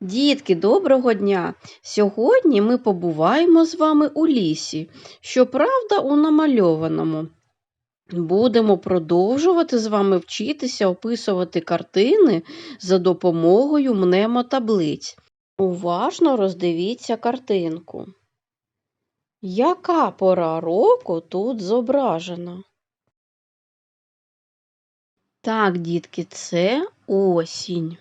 Дітки, доброго дня! Сьогодні ми побуваємо з вами у лісі, щоправда, у намальованому. Будемо продовжувати з вами вчитися описувати картини за допомогою мнемотаблиць. Уважно роздивіться картинку. Яка пора року тут зображена? Так, дітки, це осінь.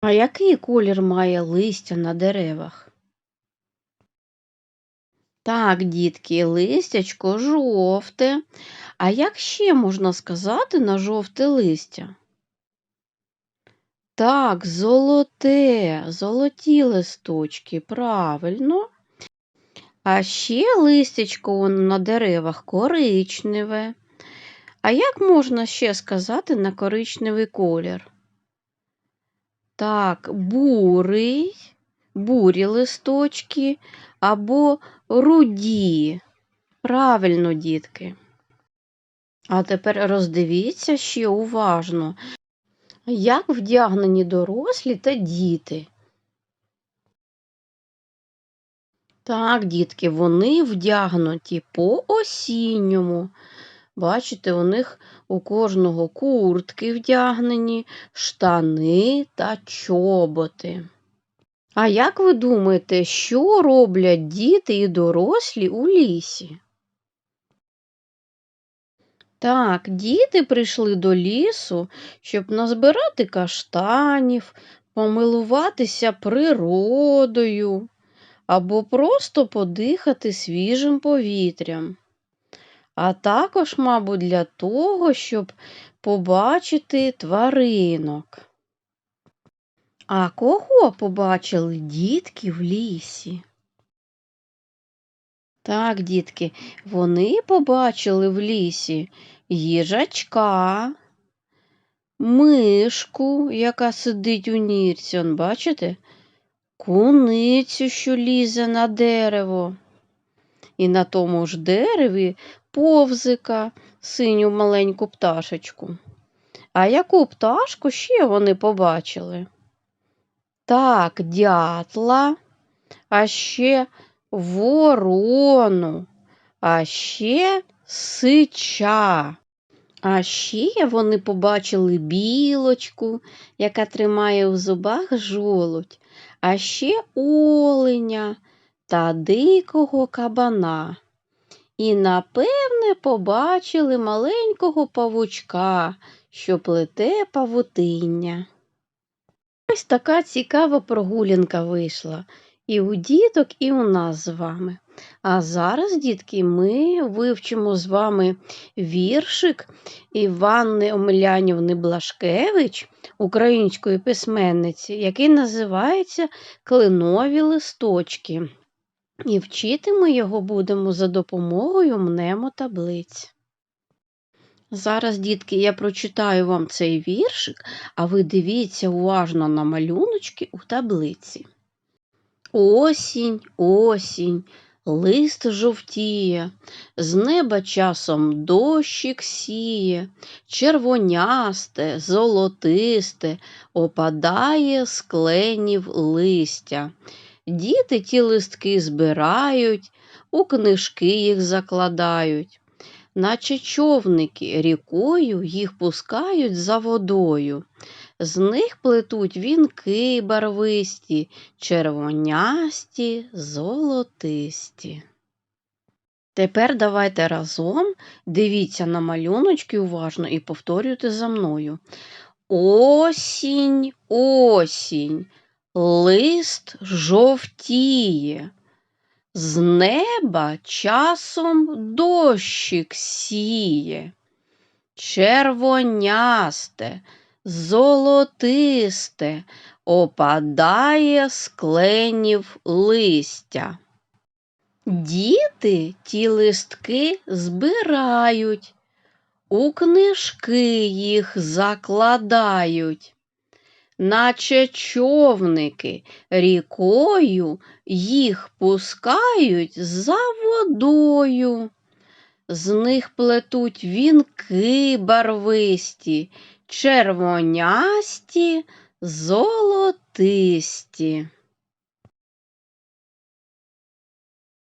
А який колір має листя на деревах? Так, дітки, листячко жовте. А як ще можна сказати на жовте листя? Так, золоте, золоті листочки, правильно. А ще листячко на деревах коричневе. А як можна ще сказати на коричневий колір? Так, бурий, бурі листочки або руді. Правильно, дітки. А тепер роздивіться ще уважно, як вдягнені дорослі та діти. Так, дітки, вони вдягнуті по осінньому. Бачите, у них у кожного куртки вдягнені, штани та чоботи. А як ви думаєте, що роблять діти і дорослі у лісі? Так, діти прийшли до лісу, щоб назбирати каштанів, помилуватися природою або просто подихати свіжим повітрям. А також, мабуть, для того, щоб побачити тваринок. А кого побачили дітки в лісі? Так, дітки, вони побачили в лісі їжачка, мишку, яка сидить у нірці, он, бачите? Куницю, що лізе на дерево. І на тому ж дереві повзика, синю маленьку пташечку. А яку пташку ще вони побачили? Так, дятла, а ще ворону, а ще сича. А ще вони побачили білочку, яка тримає в зубах жолудь, а ще оленя та дикого кабана. І, напевне, побачили маленького павучка, що плете павутиння. Ось така цікава прогулянка вийшла і у діток, і у нас з вами. А зараз, дітки, ми вивчимо з вами віршик Іванни Омелянівни Блашкевич, української письменниці, який називається Клинові листочки. І вчити ми його будемо за допомогою мнемотаблиць. Зараз, дітки, я прочитаю вам цей віршик, а ви дивіться уважно на малюночки у таблиці. Осінь, осінь, лист жовтіє, з неба часом дощик сіє, червонясте, золотисте, опадає з кленів листя. Діти ті листки збирають, у книжки їх закладають, наче човники рікою їх пускають за водою. З них плетуть вінки барвисті, червонясті, золотисті. Тепер давайте разом дивіться на малюночки уважно і повторюйте за мною. Осінь, осінь, лист жовтіє. З неба часом дощик сіє. Червонясте, золотисте, опадає з кленів листя. Діти ті листки збирають, у книжки їх закладають, наче човники рікою їх пускають за водою. З них плетуть вінки барвисті, червонясті, золотисті.